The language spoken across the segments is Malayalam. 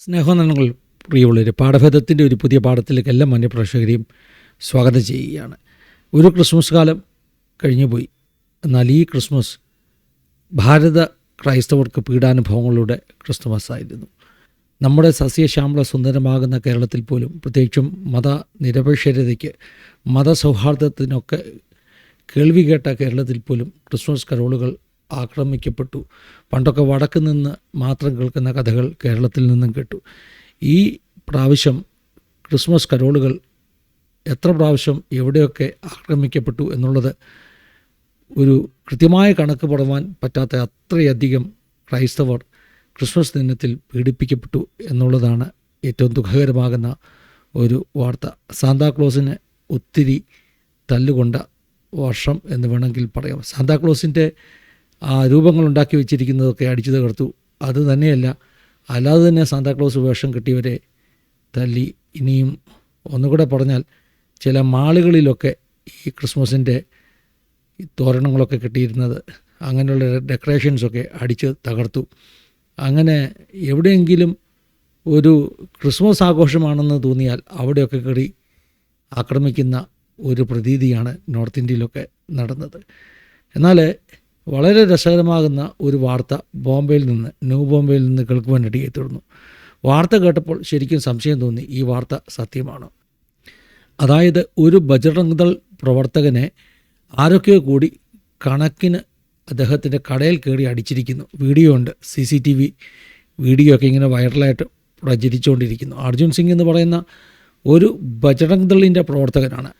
സ്നേഹനന്ദനങ്ങൾ പ്രിയമുള്ളവർ പാഠഭേദത്തിന്റെ ഒരു പുതിയ പാഠത്തിലേക്ക് എല്ലാ മാന്യപ്രേക്ഷകരെയും സ്വാഗതം ചെയ്യുകയാണ്. ഒരു ക്രിസ്മസ് കാലം കഴിഞ്ഞു പോയി. എന്നാൽ ഈ ക്രിസ്മസ് ഭാരത ക്രൈസ്തവർക്ക് പീഡാനുഭവങ്ങളുടെ ക്രിസ്തുമസ് ആയിരുന്നു നമ്മുടെ സസ്യശ്യാമള സുന്ദരമാകുന്ന കേരളത്തിൽ പോലും പ്രത്യേകിച്ചും മത നിരപേക്ഷതയ്ക്ക് മതസൗഹാർദ്ദത്തിനൊക്കെ കേൾവി കേട്ട കേരളത്തിൽ പോലും ക്രിസ്മസ് കരോളുകൾ ആക്രമിക്കപ്പെട്ടു. പണ്ടൊക്കെ വടക്ക് നിന്ന് മാത്രം കേൾക്കുന്ന കഥകൾ കേരളത്തിൽ നിന്നും കേട്ടു. ഈ പ്രാവശ്യം ക്രിസ്മസ് കരോളുകൾ എത്ര പ്രാവശ്യം എവിടെയൊക്കെ ആക്രമിക്കപ്പെട്ടു എന്നുള്ളത് ഒരു കൃത്യമായ കണക്ക് പടവാൻ പറ്റാത്ത അത്രയധികം ക്രൈസ്തവർ ക്രിസ്മസ് ദിനത്തിൽ പീഡിപ്പിക്കപ്പെട്ടു എന്നുള്ളതാണ് ഏറ്റവും ദുഃഖകരമാകുന്ന ഒരു വാർത്ത. സാന്താക്ലോസിന് ഒത്തിരി തല്ലുകൊണ്ട വർഷം എന്ന് വേണമെങ്കിൽ പറയാം. സാന്താക്ലോസിന്റെ ആ രൂപങ്ങൾ ഉണ്ടാക്കി വെച്ചിരിക്കുന്നതൊക്കെ അടിച്ചു തകർത്തു. അത് തന്നെയല്ല അല്ലാതെ തന്നെ സാന്താക്ലോസ് വേഷം കിട്ടിയവരെ തല്ലി. ഇനിയും ഒന്നുകൂടെ പറഞ്ഞാൽ ചില മാളുകളിലൊക്കെ ഈ ക്രിസ്മസിന്റെ തോരണങ്ങളൊക്കെ കിട്ടിയിരുന്നത് അങ്ങനെയുള്ള ഡെക്കറേഷൻസൊക്കെ അടിച്ച് തകർത്തു. അങ്ങനെ എവിടെയെങ്കിലും ഒരു ക്രിസ്മസ് ആഘോഷമാണെന്ന് തോന്നിയാൽ അവിടെയൊക്കെ കയറി ആക്രമിക്കുന്ന ഒരു പ്രതീതിയാണ് നോർത്ത് ഇന്ത്യയിലൊക്കെ നടന്നത്. എന്നാൽ വളരെ രസകരമാകുന്ന ഒരു വാർത്ത ബോംബെയിൽ നിന്ന് ന്യൂ ബോംബെയിൽ നിന്ന് കേൾക്കുവാനിടയെ തീർന്നു വാർത്ത കേട്ടപ്പോൾ ശരിക്കും സംശയം തോന്നി. ഈ വാർത്ത സത്യമാണ്. അതായത് ഒരു ബജറംഗ് ദൾ പ്രവർത്തകനെ ആരൊക്കെയോ കൂടി കണക്കിന് അദ്ദേഹത്തിന്റെ കടയിൽ കയറി അടിച്ചിരിക്കുന്നു. വീഡിയോ ഉണ്ട്. C C T V video ഒക്കെ ഇങ്ങനെ വൈറലായിട്ട് പ്രചരിച്ചുകൊണ്ടിരിക്കുന്നു. അർജുൻ സിംഗ് എന്ന് പറയുന്ന ഒരു ബജറംഗ് ദളിന്റെ പ്രവർത്തകനാണ്.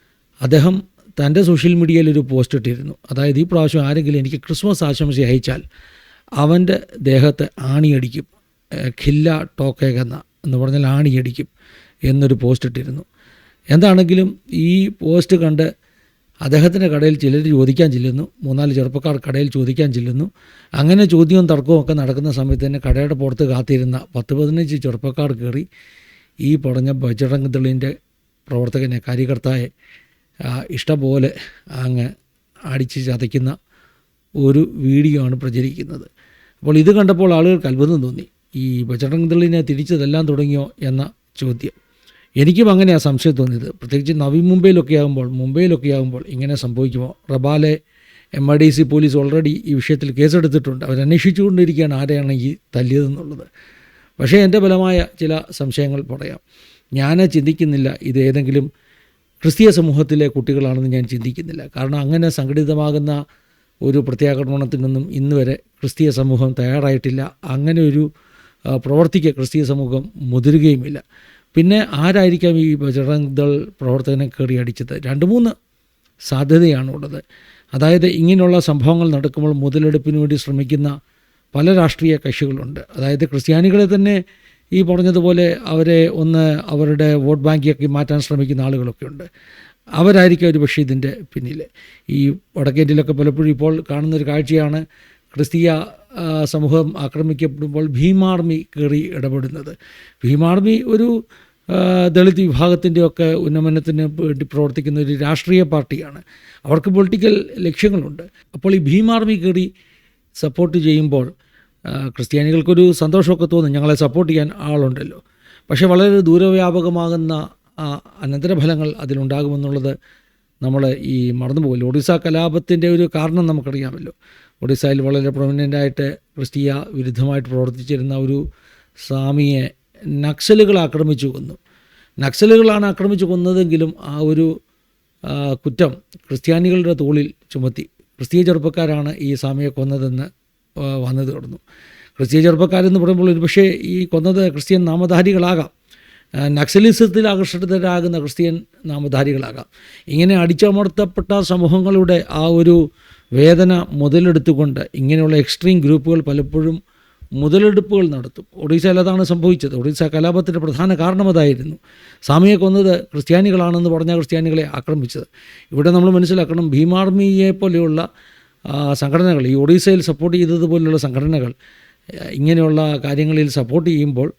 അദ്ദേഹം തന്റെ സോഷ്യൽ മീഡിയയിൽ ഒരു പോസ്റ്റ് ഇട്ടിരുന്നു. അതായത് ഈ പ്രാവശ്യം ആരെങ്കിലും എനിക്ക് ക്രിസ്മസ് ആശംസ അയച്ചാൽ അവന്റെ ദേഹത്തെ ആണിയടിക്കും ഖില്ല ടോക്കേകെന്ന എന്ന് പറഞ്ഞാൽ ആണിയടിക്കും എന്നൊരു പോസ്റ്റ് ഇട്ടിരുന്നു. എന്താണെങ്കിലും ഈ പോസ്റ്റ് കണ്ട് അദ്ദേഹത്തിന്റെ കടയിൽ ചിലർ ചോദിക്കാൻ ചെല്ലുന്നു മൂന്നാൽ ചെറുപ്പക്കാർ കടയിൽ ചോദിക്കാൻ ചെല്ലുന്നു. അങ്ങനെ ചോദ്യവും തർക്കവും ഒക്കെ നടക്കുന്ന സമയത്ത് തന്നെ കടയുടെ പുറത്ത് കാത്തിരുന്ന പത്ത് പതിനഞ്ച് ചെറുപ്പക്കാർ കയറി ഈ പറഞ്ഞ ബജറംഗ് ദളിന്റെ പ്രവർത്തകനെ കാര്യകർത്തായെ ആ, ഇഷ്ടംപോലെ അങ്ങ് അടിച്ച് ചതയ്ക്കുന്ന ഒരു വീഡിയോ ആണ് പ്രചരിക്കുന്നത്. അപ്പോൾ ഇത് കണ്ടപ്പോൾ ആളുകൾക്ക് അത്ഭുതം തോന്നി. ഈ ബജറംഗ്ദളിനെ തിരിച്ചതെല്ലാം തുടങ്ങിയോ എന്ന ചോദ്യം. എനിക്കും അങ്ങനെയാണ് സംശയം തോന്നിയത്. പ്രത്യേകിച്ച് നവി മുംബൈയിലൊക്കെ ആകുമ്പോൾ മുംബൈയിലൊക്കെ ആകുമ്പോൾ ഇങ്ങനെ സംഭവിക്കുമോ? Rabale M I D C police already ഈ വിഷയത്തിൽ കേസെടുത്തിട്ടുണ്ട്. അവരന്വേഷിച്ചുകൊണ്ടിരിക്കുകയാണ് ആരെയാണ് ഈ തല്ലിയതെന്നുള്ളത്. പക്ഷേ എന്റെ ബലമായ ചില സംശയങ്ങൾ പറയാം. ഞാൻ ചിന്തിക്കുന്നില്ല ഇത് ഏതെങ്കിലും ക്രിസ്തീയ സമൂഹത്തിലെ കുട്ടികളാണെന്ന് ഞാൻ ചിന്തിക്കുന്നില്ല. കാരണം അങ്ങനെ സംഘടിതമാകുന്ന ഒരു പ്രത്യാക്രമണത്തിനൊന്നും ഇന്ന് വരെ ക്രിസ്തീയ സമൂഹം തയ്യാറായിട്ടില്ല. അങ്ങനെ ഒരു പ്രവർത്തിക്ക് ക്രിസ്തീയ സമൂഹം മുതിരുകയുമില്ല. പിന്നെ ആരായിരിക്കാം ഈ ബജറംഗ് ദൾ പ്രവർത്തകനെ കയറി അടിച്ചത്? രണ്ട് മൂന്ന് സാധ്യതയാണുള്ളത് അതായത് ഇങ്ങനെയുള്ള സംഭവങ്ങൾ നടക്കുമ്പോൾ മുതലെടുപ്പിന് വേണ്ടി ശ്രമിക്കുന്ന പല രാഷ്ട്രീയ കക്ഷികളുണ്ട്. അതായത് ക്രിസ്ത്യാനികളെ തന്നെ ഈ പറഞ്ഞതുപോലെ അവരെ ഒന്ന് അവരുടെ വോട്ട് ബാങ്കിയൊക്കെ മാറ്റാൻ ശ്രമിക്കുന്ന ആളുകളൊക്കെ ഉണ്ട്. അവരായിരിക്കും ഒരു പക്ഷേ ഇതിന്റെ പിന്നിൽ ഈ വടക്കേന്ത്യയിലൊക്കെ പലപ്പോഴും ഇപ്പോൾ കാണുന്നൊരു കാഴ്ചയാണ് ക്രിസ്തീയ സമൂഹം ആക്രമിക്കപ്പെടുമ്പോൾ ഭീമാർമി കയറി ഇടപെടുന്നത്. ഭീമാർമി ഒരു ദളിത് വിഭാഗത്തിന്റെയൊക്കെ ഉന്നമനത്തിന് വേണ്ടി പ്രവർത്തിക്കുന്ന ഒരു രാഷ്ട്രീയ പാർട്ടിയാണ്. അവർക്ക് പൊളിറ്റിക്കൽ ലക്ഷ്യങ്ങളുണ്ട്. അപ്പോൾ ഈ ഭീമാർമി കയറി സപ്പോർട്ട് ചെയ്യുമ്പോൾ ക്രിസ്ത്യാനികൾക്കൊരു സന്തോഷമൊക്കെ തോന്നും. ഞങ്ങളെ സപ്പോർട്ട് ചെയ്യാൻ ആളുണ്ടല്ലോ. പക്ഷേ വളരെ ദൂരവ്യാപകമാകുന്ന അനന്തരഫലങ്ങൾ അതിലുണ്ടാകുമെന്നുള്ളത് നമ്മൾ ഈ മറന്നുപോകില്ല. ഒഡീസ കലാപത്തിന്റെ ഒരു കാരണം നമുക്കറിയാമല്ലോ. ഒഡീസയിൽ വളരെ പ്രൊമിനന്റായിട്ട് ക്രിസ്തീയ വിരുദ്ധമായിട്ട് പ്രവർത്തിച്ചിരുന്ന ഒരു സ്വാമിയെ നക്സലുകൾ ആക്രമിച്ചു കൊന്നു. നക്സലുകളാണ് ആക്രമിച്ചു കൊന്നതെങ്കിലും ആ ഒരു കുറ്റം ക്രിസ്ത്യാനികളുടെ തോളിൽ ചുമത്തി. ക്രിസ്തീയ ചെറുപ്പക്കാരാണ് ഈ സ്വാമിയെ കൊന്നതെന്ന് വന്നു തീർന്നു ക്രിസ്തീയ ചെറുപ്പക്കാരെന്ന് പറയുമ്പോൾ ഒരുപക്ഷേ ഈ കൊന്നത് ക്രിസ്ത്യൻ നാമധാരികളാകാം. നക്സലിസത്തിൽ ആകർഷിതരാകുന്ന ക്രിസ്ത്യൻ നാമധാരികളാകാം. ഇങ്ങനെ അടിച്ചമർത്തപ്പെട്ട സമൂഹങ്ങളുടെ ആ ഒരു വേദന മുതലെടുത്തുകൊണ്ട് ഇങ്ങനെയുള്ള എക്സ്ട്രീം ഗ്രൂപ്പുകൾ പലപ്പോഴും മുതലെടുപ്പുകൾ നടത്തും. ഒഡീസയിൽ അതാണ് സംഭവിച്ചത്. ഒഡീസ കലാപത്തിന്റെ പ്രധാന കാരണം അതായിരുന്നു. സ്വാമിയെ കൊന്നത് ക്രിസ്ത്യാനികളാണെന്ന് പറഞ്ഞ ക്രിസ്ത്യാനികളെ ആക്രമിച്ചത്. ഇവിടെ നമ്മൾ മനസ്സിലാക്കണം ഭീമാർമിയെ പോലെയുള്ള സംഘടനകൾ ഈ ഒഡീസയിൽ സപ്പോർട്ട് ചെയ്തതുപോലുള്ള സംഘടനകൾ ഇങ്ങനെയുള്ള കാര്യങ്ങളിൽ സപ്പോർട്ട് ചെയ്യുമ്പോൾ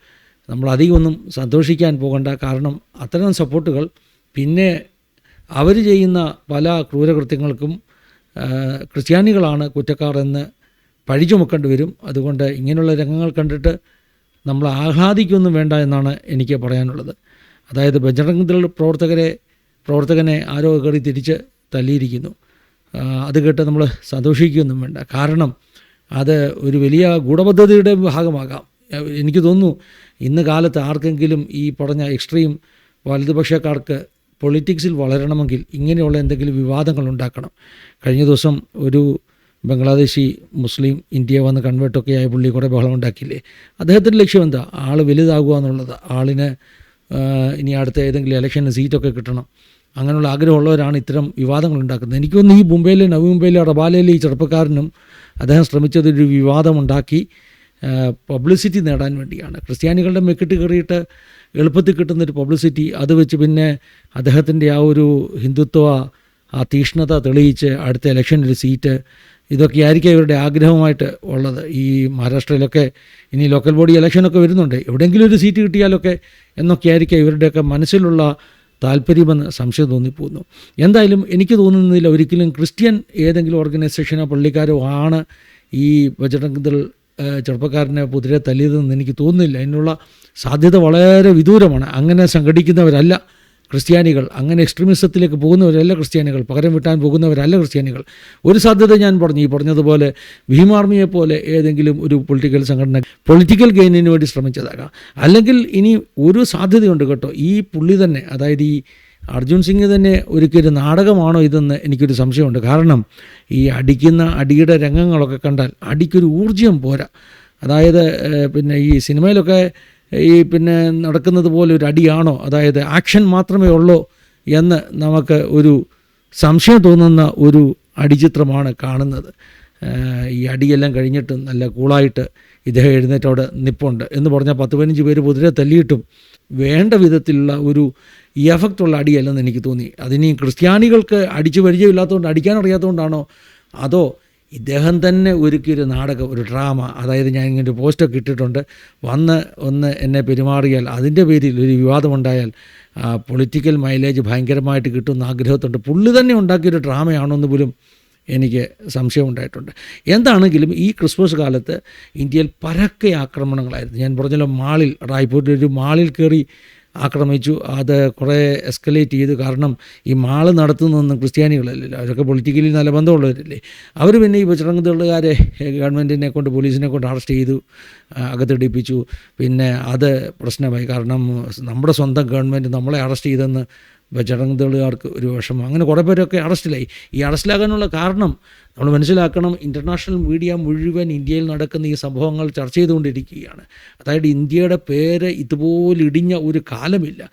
നമ്മൾ അധികമൊന്നും സന്തോഷിക്കാൻ പോകണ്ട. കാരണം അത്തരം സപ്പോർട്ടുകൾ പിന്നെ അവർ ചെയ്യുന്ന പല ക്രൂരകൃത്യങ്ങൾക്കും ക്രിസ്ത്യാനികളാണ് കുറ്റക്കാർ എന്ന് പഴി ചുമക്കേണ്ടി വരും. അതുകൊണ്ട് ഇങ്ങനെയുള്ള രംഗങ്ങൾ കണ്ടിട്ട് നമ്മൾ ആഹ്ലാദിക്കൊന്നും വേണ്ട എന്നാണ് എനിക്ക് പറയാനുള്ളത്. അതായത് ബജറംഗ് പ്രവർത്തകരെ പ്രവർത്തകനെ ആരോ കയറി തിരിച്ച് തല്ലിയിരിക്കുന്നു. അത് കേട്ട് നമ്മൾ സന്തോഷിക്കുകയൊന്നും വേണ്ട. കാരണം അത് ഒരു വലിയ ഗൂഢപദ്ധതിയുടെ ഭാഗമാകാം. എനിക്ക് തോന്നുന്നു ഇന്ന് കാലത്ത് ആർക്കെങ്കിലും ഈ പറഞ്ഞ എക്സ്ട്രീം വലതുപക്ഷക്കാർക്ക് പൊളിറ്റിക്സിൽ വളരണമെങ്കിൽ ഇങ്ങനെയുള്ള എന്തെങ്കിലും വിവാദങ്ങൾ ഉണ്ടാക്കണം. കഴിഞ്ഞ ദിവസം ഒരു ബംഗ്ലാദേശി മുസ്ലിം ഇന്ത്യ വന്ന് കൺവേർട്ടൊക്കെ ആയ പുള്ളി കുറേ ബഹളം ഉണ്ടാക്കിയില്ലേ? അദ്ദേഹത്തിന്റെ ലക്ഷ്യം എന്താ? ആൾ വലുതാകുക എന്നുള്ളത്. ആളിന് ഇനി അടുത്ത ഏതെങ്കിലും ഇലക്ഷന് സീറ്റൊക്കെ കിട്ടണം. അങ്ങനെയുള്ള ആഗ്രഹമുള്ളവരാണ് ഇത്തരം വിവാദങ്ങൾ ഉണ്ടാക്കുന്നത്. എനിക്കൊന്ന് ഈ മുംബൈയിലെ നവി മുംബൈയിലെ റബാലയിലെ ഈ ചെറുപ്പക്കാരനും അദ്ദേഹം ശ്രമിച്ചതൊരു വിവാദമുണ്ടാക്കി പബ്ലിസിറ്റി നേടാൻ വേണ്ടിയാണ്. ക്രിസ്ത്യാനികളുടെ മെക്കിട്ട് കയറിയിട്ട് എളുപ്പത്തിൽ കിട്ടുന്നൊരു പബ്ലിസിറ്റി അത് വെച്ച് പിന്നെ അദ്ദേഹത്തിന്റെ ആ ഒരു ഹിന്ദുത്വ ആ തീഷ്ണത തെളിയിച്ച് അടുത്ത ഇലക്ഷനിൽ സീറ്റ് ഇതൊക്കെയായിരിക്കും ഇവരുടെ ആഗ്രഹമായിട്ട് ഉള്ളത്. ഈ മഹാരാഷ്ട്രയിലൊക്കെ ഇനി ലോക്കൽ ബോഡി ഇലക്ഷനൊക്കെ വരുന്നുണ്ട്. എവിടെയെങ്കിലും ഒരു സീറ്റ് കിട്ടിയാലൊക്കെ എന്നൊക്കെയായിരിക്കും ഇവരുടെയൊക്കെ മനസ്സിലുള്ള താല്പര്യമെന്ന് സംശയം തോന്നിപ്പോകുന്നു. എന്തായാലും എനിക്ക് തോന്നുന്നതിൽ ഒരിക്കലും ക്രിസ്ത്യൻ ഏതെങ്കിലും ഓർഗനൈസേഷനോ പള്ളിക്കാരോ ആണ് ഈ ബജറംഗ് ചെറുപ്പക്കാരനെ കുതിരെ തല്ലിയതെന്ന് എനിക്ക് തോന്നുന്നില്ല. അതിനുള്ള സാധ്യത വളരെ വിദൂരമാണ്. അങ്ങനെ സംഘടിക്കുന്നവരല്ല. ക്രിസ്ത്യാനികൾ അങ്ങനെ എക്സ്ട്രീമിസത്തിലേക്ക് പോകുന്നവരല്ല ക്രിസ്ത്യാനികൾ പകരം വിട്ടാൻ പോകുന്നവരല്ല ക്രിസ്ത്യാനികൾ. ഒരു സാധ്യത ഞാൻ പറഞ്ഞു ഈ പറഞ്ഞതുപോലെ ഭീമാർമിയെ പോലെ ഏതെങ്കിലും ഒരു പൊളിറ്റിക്കൽ സംഘടന പൊളിറ്റിക്കൽ ഗെയിനിന് വേണ്ടി ശ്രമിച്ചതാകാം. അല്ലെങ്കിൽ ഇനി ഒരു സാധ്യതയുണ്ട് കേട്ടോ ഈ പുള്ളി തന്നെ അതായത് ഈ അർജുൻ സിംഗ് തന്നെ ഒരിക്കലും നാടകമാണോ ഇതെന്ന് എനിക്കൊരു സംശയമുണ്ട്. കാരണം ഈ അടിക്കുന്ന അടിയുടെ രംഗങ്ങളൊക്കെ കണ്ടാൽ അടിക്കൊരു ഊർജം പോരാ. അതായത് പിന്നെ ഈ സിനിമയിലൊക്കെ ഈ പിന്നെ നടക്കുന്നത് പോലെ ഒരു അടിയാണോ? അതായത് ആക്ഷൻ മാത്രമേ ഉള്ളൂ എന്ന് നമുക്ക് ഒരു സംശയം തോന്നുന്ന ഒരു അടിചിത്രമാണ് കാണുന്നത്. ഈ അടിയെല്ലാം കഴിഞ്ഞിട്ട് നല്ല കൂളായിട്ട് ഇദ്ദേഹം എഴുന്നേറ്റ് അവിടെ നിപ്പുണ്ട്. എന്ന് പറഞ്ഞാൽ പത്ത് പതിനഞ്ച് പേര് പൊതുവെ തല്ലിയിട്ടും വേണ്ട വിധത്തിലുള്ള ഒരു എഫക്റ്റുള്ള അടിയല്ലെന്ന് എനിക്ക് തോന്നി. അതിനി ക്രിസ്ത്യാനികൾക്ക് അടിച്ചു പരിചയമില്ലാത്തതുകൊണ്ട് അടിക്കാൻ അറിയാത്തതുകൊണ്ടാണോ? അതോ ഇദ്ദേഹം തന്നെ ഒരുക്കിയൊരു നാടകം ഒരു ഡ്രാമ അതായത് ഞാൻ ഇങ്ങനെ ഒരു പോസ്റ്റൊക്കെ ഇട്ടിട്ടുണ്ട്. വന്ന് ഒന്ന് എന്നെ പെരുമാറിയാൽ അതിന്റെ പേരിൽ ഒരു വിവാദമുണ്ടായാൽ പൊളിറ്റിക്കൽ മൈലേജ് ഭയങ്കരമായിട്ട് കിട്ടുമെന്ന് ആഗ്രഹത്തുണ്ട് പുള്ളി തന്നെ ഉണ്ടാക്കിയൊരു ഡ്രാമയാണെന്ന് പോലും എനിക്ക് സംശയമുണ്ടായിട്ടുണ്ട് എന്താണെങ്കിലും ഈ ക്രിസ്മസ് കാലത്ത് ഇന്ത്യയിൽ പരക്കെ ആക്രമണങ്ങളായിരുന്നു. ഞാൻ പറഞ്ഞല്ലോ മാളിൽ റായ്പൂരിൽ ഒരു മാളിൽ കയറി ആക്രമിച്ചു. അത് കുറേ എസ്കലേറ്റ് ചെയ്തു കാരണം ഈ മാൾ നടത്തുന്നതൊന്നും ക്രിസ്ത്യാനികളല്ലല്ലോ അവരൊക്കെ പൊളിറ്റിക്കലി നല്ല ബന്ധമുള്ളവരല്ലേ? അവർ പിന്നെ ഈ ബജറംഗത്തുള്ളകാരെ ഗവൺമെന്റിനെ കൊണ്ട് പോലീസിനെ കൊണ്ട് അറസ്റ്റ് ചെയ്തു അകത്തിടിപ്പിച്ചു. പിന്നെ അത് പ്രശ്നമായി. കാരണം നമ്മുടെ സ്വന്തം ഗവൺമെന്റ് നമ്മളെ അറസ്റ്റ് ചെയ്തെന്ന് ബജറംഗത്തുകാർക്ക് ഒരു വിഷമം. അങ്ങനെ കുറേ പേരൊക്കെ അറസ്റ്റിലായി. ഈ അറസ്റ്റിലാകാനുള്ള കാരണം നമ്മൾ മനസ്സിലാക്കണം ഇന്റർനാഷണൽ മീഡിയ മുഴുവൻ ഇന്ത്യയിൽ നടക്കുന്ന ഈ സംഭവങ്ങൾ ചർച്ച ചെയ്തുകൊണ്ടിരിക്കുകയാണ്. അതായത് ഇന്ത്യയുടെ പേര് ഇതുപോലെ ഇടിഞ്ഞ ഒരു കാലമില്ല.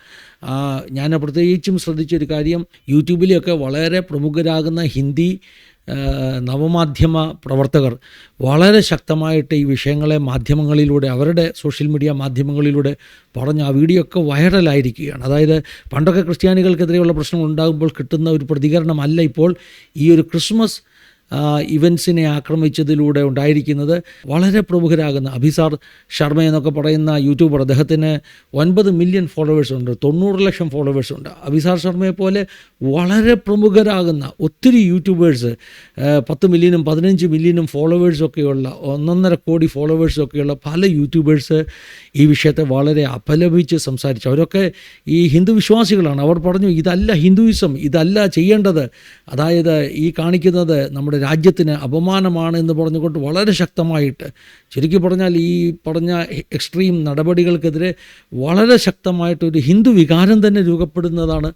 ഞാൻ പ്രത്യേകിച്ചും ശ്രദ്ധിച്ചൊരു കാര്യം യൂട്യൂബിലൊക്കെ വളരെ പ്രമുഖരാകുന്ന ഹിന്ദി നവമാധ്യമ പ്രവർത്തകർ വളരെ ശക്തമായിട്ട് ഈ വിഷയങ്ങളെ മാധ്യമങ്ങളിലൂടെ അവരുടെ സോഷ്യൽ മീഡിയ മാധ്യമങ്ങളിലൂടെ പറഞ്ഞ് ആ വീഡിയോ ഒക്കെ വൈറലായിരിക്കുകയാണ്. അതായത് പണ്ടൊക്കെ ക്രിസ്ത്യാനികൾക്കെതിരെയുള്ള പ്രശ്നങ്ങൾ ഉണ്ടാകുമ്പോൾ കിട്ടുന്ന ഒരു പ്രതികരണമല്ല ഇപ്പോൾ ഈ ഒരു ക്രിസ്മസ് ഇവൻസിനെ ആക്രമിച്ചതിലൂടെ ഉണ്ടായിരിക്കുന്നത് വളരെ പ്രമുഖരാകുന്ന അഭിസാർ ശർമ്മ എന്നൊക്കെ പറയുന്ന യൂട്യൂബർ. അദ്ദേഹത്തിന് ഒൻപത് മില്യൺ ഫോളോവേഴ്സ് ഉണ്ട് തൊണ്ണൂറ് ലക്ഷം ഫോളോവേഴ്സ് ഉണ്ട്. അഭിസാർ ശർമ്മയെ പോലെ വളരെ പ്രമുഖരാകുന്ന ഒത്തിരി യൂട്യൂബേഴ്സ് പത്ത് മില്യനും പതിനഞ്ച് മില്യനും ഫോളോവേഴ്സൊക്കെയുള്ള ഒന്നൊന്നര കോടി ഫോളോവേഴ്സൊക്കെയുള്ള പല യൂട്യൂബേഴ്സ് ഈ വിഷയത്തെ വളരെ അപലപിച്ച് സംസാരിച്ചു. അവരൊക്കെ ഈ ഹിന്ദു വിശ്വാസികളാണ്. അവർ പറഞ്ഞു ഇതല്ല ഹിന്ദുയിസം ഇതല്ല ചെയ്യേണ്ടത്. അതായത് ഈ കാണിക്കുന്നത് നമ്മുടെ രാജ്യത്തിന് അപമാനമാണ് എന്ന് പറഞ്ഞുകൊണ്ട് വളരെ ശക്തമായിട്ട് ശരിക്കും പറഞ്ഞാൽ ഈ പറഞ്ഞ എക്സ്ട്രീം നടപടികൾക്കെതിരെ വളരെ ശക്തമായിട്ടൊരു ഹിന്ദു വികാരം തന്നെ രൂപപ്പെടുന്നതാണ്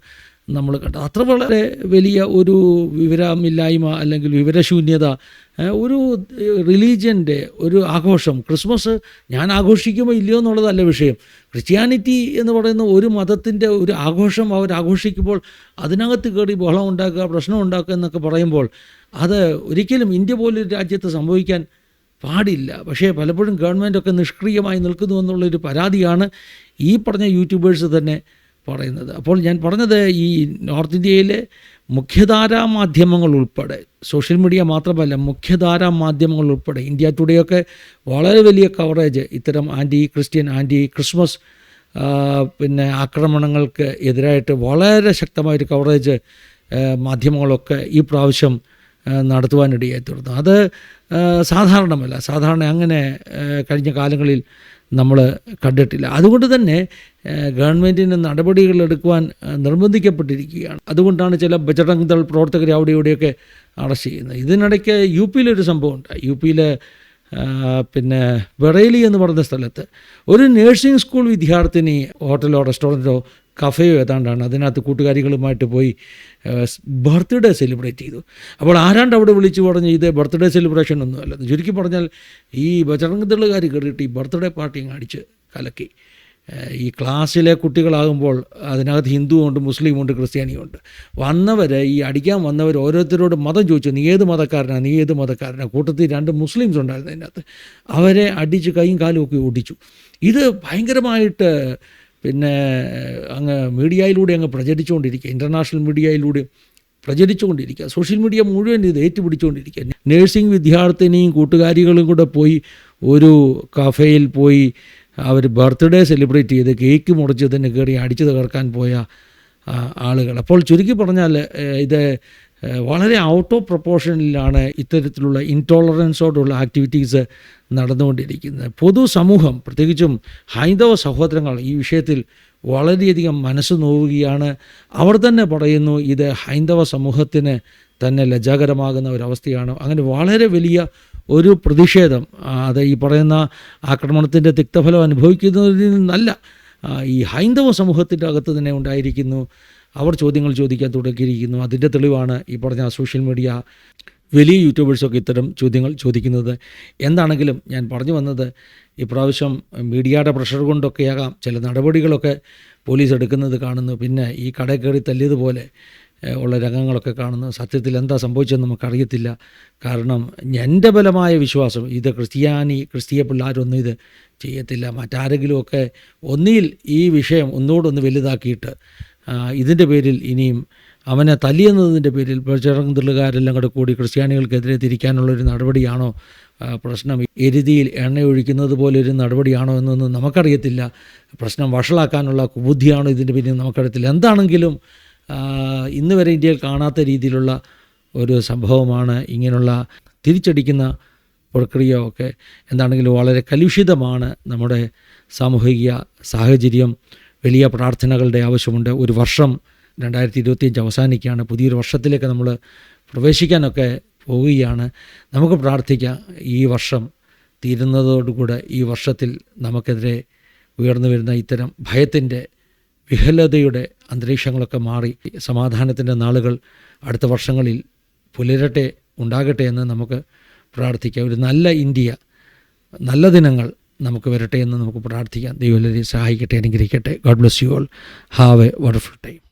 നമ്മൾ കണ്ടത് അത്ര വളരെ വലിയ ഒരു വിവരമില്ലായ്മ അല്ലെങ്കിൽ വിവരശൂന്യത ഒരു റിലീജിയന്റെ ഒരു ആഘോഷം. ക്രിസ്മസ് ഞാൻ ആഘോഷിക്കുമോ ഇല്ലയോ എന്നുള്ളതല്ല വിഷയം. ക്രിസ്ത്യാനിറ്റി എന്ന് പറയുന്ന ഒരു മതത്തിന്റെ ഒരു ആഘോഷം അവർ ആഘോഷിക്കുമ്പോൾ അതിനകത്ത് കയറി ബഹളം ഉണ്ടാക്കുക പ്രശ്നം ഉണ്ടാക്കുക എന്നൊക്കെ പറയുമ്പോൾ അത് ഒരിക്കലും ഇന്ത്യ പോലൊരു രാജ്യത്ത് സംഭവിക്കാൻ പാടില്ല. പക്ഷേ പലപ്പോഴും ഗവൺമെന്റൊക്കെ നിഷ്ക്രിയമായി നിൽക്കുന്നു എന്നുള്ളൊരു പരാതിയാണ് ഈ പറഞ്ഞ യൂട്യൂബേഴ്സ് തന്നെ പറയുന്നത്. അപ്പോൾ ഞാൻ പറഞ്ഞത് ഈ നോർത്ത് ഇന്ത്യയിലെ മുഖ്യധാരാ മാധ്യമങ്ങൾ ഉൾപ്പെടെ സോഷ്യൽ മീഡിയ മാത്രമല്ല മുഖ്യധാരാ മാധ്യമങ്ങൾ ഉൾപ്പെടെ ഇന്ത്യ ടുഡേയൊക്കെ വളരെ വലിയ കവറേജ് ഇത്തരം ആന്റി ക്രിസ്ത്യൻ ആന്റി ക്രിസ്മസ് പിന്നെ ആക്രമണങ്ങൾക്ക് എതിരായിട്ട് വളരെ ശക്തമായൊരു കവറേജ് മാധ്യമങ്ങളൊക്കെ ഈ പ്രാവശ്യം നടത്തുവാനിടയായി തീർന്നു അത് സാധാരണമല്ല. സാധാരണ അങ്ങനെ കഴിഞ്ഞ കാലങ്ങളിൽ നമ്മൾ കണ്ടിട്ടില്ല. അതുകൊണ്ട് തന്നെ ഗവൺമെന്റിന് നടപടികൾ എടുക്കുവാൻ നിർബന്ധിക്കപ്പെട്ടിരിക്കുകയാണ്. അതുകൊണ്ടാണ് ചില ബജറംഗ് ദൾ പ്രവർത്തകരെ അവിടെ ഇവിടെയൊക്കെ അറസ്റ്റ് ചെയ്യുന്നത്. ഇതിനിടയ്ക്ക് യു പിയിലൊരു സംഭവം ഉണ്ട് യു പിയിലെ പിന്നെ വെറൈലി എന്ന് പറയുന്ന സ്ഥലത്ത് ഒരു നേഴ്സിംഗ് സ്കൂൾ വിദ്യാർത്ഥിനി ഹോട്ടലോ റെസ്റ്റോറന്റോ കഫേയോ ഏതാണ്ടാണ് അതിനകത്ത് കൂട്ടുകാരികളുമായിട്ട് പോയി ബർത്ത്ഡേ സെലിബ്രേറ്റ് ചെയ്തു. അപ്പോൾ ആരാണ്ട് അവിടെ വിളിച്ചു പറഞ്ഞ് ഇത് ബർത്ത്ഡേ സെലിബ്രേഷൻ ഒന്നുമല്ല ചുരുക്കി പറഞ്ഞാൽ ഈ ബജറംഗ് ദളുകാർ കയറിയിട്ട് ഈ ബർത്ത്ഡേ പാർട്ടി അടിച്ച് കലക്കി. ഈ ക്ലാസ്സിലെ കുട്ടികളാകുമ്പോൾ അതിനകത്ത് ഹിന്ദുവുണ്ട് മുസ്ലിമുണ്ട് ക്രിസ്ത്യാനിയുണ്ട് വന്നവർ ഈ അടിക്കാൻ വന്നവർ ഓരോരുത്തരോട് മതം ചോദിച്ചു നീ ഏത് മതക്കാരനാണ് നീ ഏത് മതക്കാരനാണ് കൂട്ടത്തിൽ രണ്ട് മുസ്ലിംസ് ഉണ്ടായിരുന്നു അതിനകത്ത്. അവരെ അടിച്ച് കൈയും കാലും ഒക്കെ ഓടിച്ചു. ഇത് ഭയങ്കരമായിട്ട് പിന്നെ അങ്ങ് മീഡിയയിലൂടെ അങ്ങ് പ്രചരിച്ചുകൊണ്ടിരിക്കുക ഇന്റർനാഷണൽ മീഡിയയിലൂടെ പ്രചരിച്ചുകൊണ്ടിരിക്കുക സോഷ്യൽ മീഡിയ മുഴുവൻ ഇത് ഏറ്റുപിടിച്ചുകൊണ്ടിരിക്കുക. നേഴ്സിംഗ് വിദ്യാർത്ഥിനിയും കൂട്ടുകാരികളും കൂടെ പോയി ഒരു കഫേയിൽ പോയി അവർ ബർത്ത്ഡേ സെലിബ്രേറ്റ് ചെയ്ത് കേക്ക് മുറിച്ചതിന് കയറി അടിച്ചു തകർക്കാൻ പോയ ആളുകൾ. അപ്പോൾ ചുരുക്കി പറഞ്ഞാൽ ഇത് വളരെ ഔട്ട് ഓഫ് പ്രൊപ്പോർഷനിലാണ് ഇത്തരത്തിലുള്ള ഇൻടോളറൻസോടുള്ള ആക്ടിവിറ്റീസ് നടന്നുകൊണ്ടിരിക്കുന്നത്. പൊതുസമൂഹം പ്രത്യേകിച്ചും ഹൈന്ദവ സഹോദരങ്ങൾ ഈ വിഷയത്തിൽ വളരെയധികം മനസ്സ് നോവുകയാണ്. അവർ തന്നെ പറയുന്നു ഇത് ഹൈന്ദവ സമൂഹത്തിന് തന്നെ ലജ്ജാകരമാകുന്ന ഒരവസ്ഥയാണ്. അങ്ങനെ വളരെ വലിയ ഒരു പ്രതിഷേധം അത് ഈ പറയുന്ന ആക്രമണത്തിന്റെ തിക്തഫലം അനുഭവിക്കുന്നതിൽ നിന്നല്ല ഈ ഹൈന്ദവ സമൂഹത്തിന്റെ അകത്ത് തന്നെ ഉണ്ടായിരിക്കുന്നു. അവർ ചോദ്യങ്ങൾ ചോദിക്കാൻ തുടങ്ങിയിരിക്കുന്നു. അതിന്റെ തെളിവാണ് ഈ പറഞ്ഞ സോഷ്യൽ മീഡിയ വലിയ യൂട്യൂബേഴ്സൊക്കെ ഇത്തരം ചോദ്യങ്ങൾ ചോദിക്കുന്നത്. എന്താണെങ്കിലും ഞാൻ പറഞ്ഞു വന്നത് ഇപ്രാവശ്യം മീഡിയയുടെ പ്രഷർ കൊണ്ടൊക്കെയാകാം ചില നടപടികളൊക്കെ പോലീസ് എടുക്കുന്നത് കാണുന്നു. പിന്നെ ഈ കടയിൽ കയറി തല്ലിയതുപോലെ ഉള്ള രംഗങ്ങളൊക്കെ കാണുന്നു. സത്യത്തിൽ എന്താ സംഭവിച്ചതെന്ന് നമുക്കറിയത്തില്ല. കാരണം എന്റെ ബലമായ വിശ്വാസം ഇത് ക്രിസ്ത്യാനി ക്രിസ്തീയ പിള്ളേരൊന്നും ഇത് ചെയ്യത്തില്ല. മറ്റാരെങ്കിലുമൊക്കെ ഒന്നിൽ ഈ വിഷയം ഒന്നുകൂടൊന്ന് വലുതാക്കിയിട്ട് ഇതിന്റെ പേരിൽ ഇനിയും അവനെ തല്ലിയെന്നതിന്റെ പേരിൽ ചെറുതുള്ളുകാരെല്ലാം കൂടെ കൂടി ക്രിസ്ത്യാനികൾക്കെതിരെ തിരിക്കാനുള്ളൊരു നടപടിയാണോ? പ്രശ്നം എരുതിയിൽ എണ്ണ ഒഴിക്കുന്നത് ഒരു നടപടിയാണോ എന്നൊന്നും നമുക്കറിയത്തില്ല. പ്രശ്നം വഷളാക്കാനുള്ള കുബുദ്ധിയാണോ ഇതിന്റെ പിന്നിൽ നമുക്കറിയത്തില്ല. എന്താണെങ്കിലും ഇന്ന് വരെ ഇന്ത്യയിൽ കാണാത്ത രീതിയിലുള്ള ഒരു സംഭവമാണ് ഇങ്ങനെയുള്ള തിരിച്ചടിക്കുന്ന പ്രക്രിയ ഒക്കെ. എന്താണെങ്കിലും വളരെ കലുഷിതമാണ് നമ്മുടെ സാമൂഹിക സാഹചര്യം. വലിയ പ്രാർത്ഥനകളുടെ ആവശ്യമുണ്ട്. ഒരു വർഷം രണ്ടായിരത്തി ഇരുപത്തിയഞ്ച് അവസാനിക്കുകയാണ്. പുതിയൊരു വർഷത്തിലേക്ക് നമ്മൾ പ്രവേശിക്കാനൊക്കെ പോവുകയാണ്. നമുക്ക് പ്രാർത്ഥിക്കാം. ഈ വർഷം തീരുന്നതോടുകൂടെ ഈ വർഷത്തിൽ നമുക്കെതിരെ ഉയർന്നു വരുന്ന ഇത്തരം ഭയത്തിന്റെ വിഹലതയുടെ അന്തരീക്ഷങ്ങളൊക്കെ മാറി സമാധാനത്തിന്റെ നാളുകൾ അടുത്ത വർഷങ്ങളിൽ പുലരട്ടെ ഉണ്ടാകട്ടെ എന്ന് നമുക്ക് പ്രാർത്ഥിക്കാം. ഒരു നല്ല ഇന്ത്യ നല്ല ദിനങ്ങൾ നമുക്ക് വരട്ടെ എന്ന് നമുക്ക് പ്രാർത്ഥിക്കാം. ദൈവം സഹായിക്കട്ടെ അനുഗ്രഹിക്കട്ടെ. God bless you all have a wonderful time